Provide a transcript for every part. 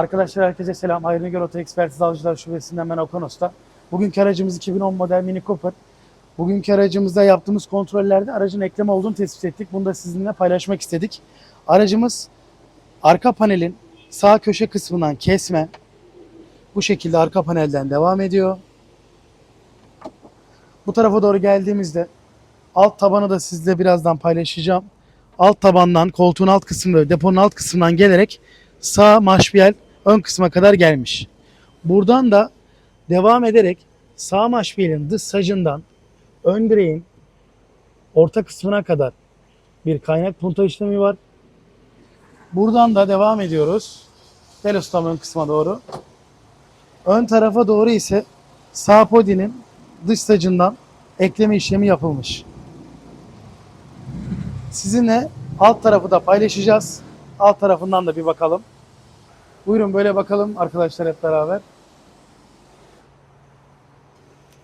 Arkadaşlar herkese selam. Hayrını Gör Oto Ekspertiz Avcılar Şubesi'nden ben Okan Usta. Bugünkü aracımız 2010 model Mini Cooper. Bugünkü aracımızda yaptığımız kontrollerde aracın ekleme olduğunu tespit ettik. Bunu da sizinle paylaşmak istedik. Aracımız arka panelin sağ köşe kısmından kesme. Bu şekilde arka panelden devam ediyor. Bu tarafa doğru geldiğimizde alt tabanı da sizle birazdan paylaşacağım. Alt tabandan koltuğun alt kısmı deponun alt kısmından gelerek sağ maşbiyel ön kısma kadar gelmiş. Buradan da devam ederek sağ maşbiyelin dış sacından ön direğin orta kısmına kadar bir kaynak punta işlemi var. Buradan da devam ediyoruz. Ustam ön kısma doğru. Ön tarafa doğru ise sağ podinin dış sacından ekleme işlemi yapılmış. Sizinle alt tarafı da paylaşacağız. Alt tarafından da bir bakalım. Buyurun böyle bakalım arkadaşlar hep beraber.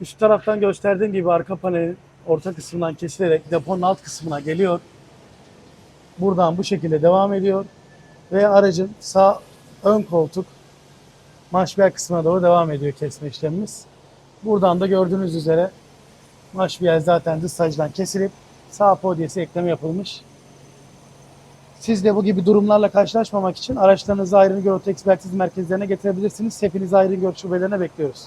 Üst taraftan gösterdiğim gibi arka panelin orta kısmından kesilerek deponun alt kısmına geliyor. Buradan bu şekilde devam ediyor. Ve aracın sağ ön koltuk maşbiyer kısmına doğru devam ediyor kesme işlemimiz. Buradan da gördüğünüz üzere maşbiyer zaten dış sacdan kesilip sağ podyesi ekleme yapılmış. Siz de bu gibi durumlarla karşılaşmamak için araçlarınızı Ayrını Gör Oto Ekspertiz merkezlerine getirebilirsiniz. Hepinizi Ayrını Gör şubelerine bekliyoruz.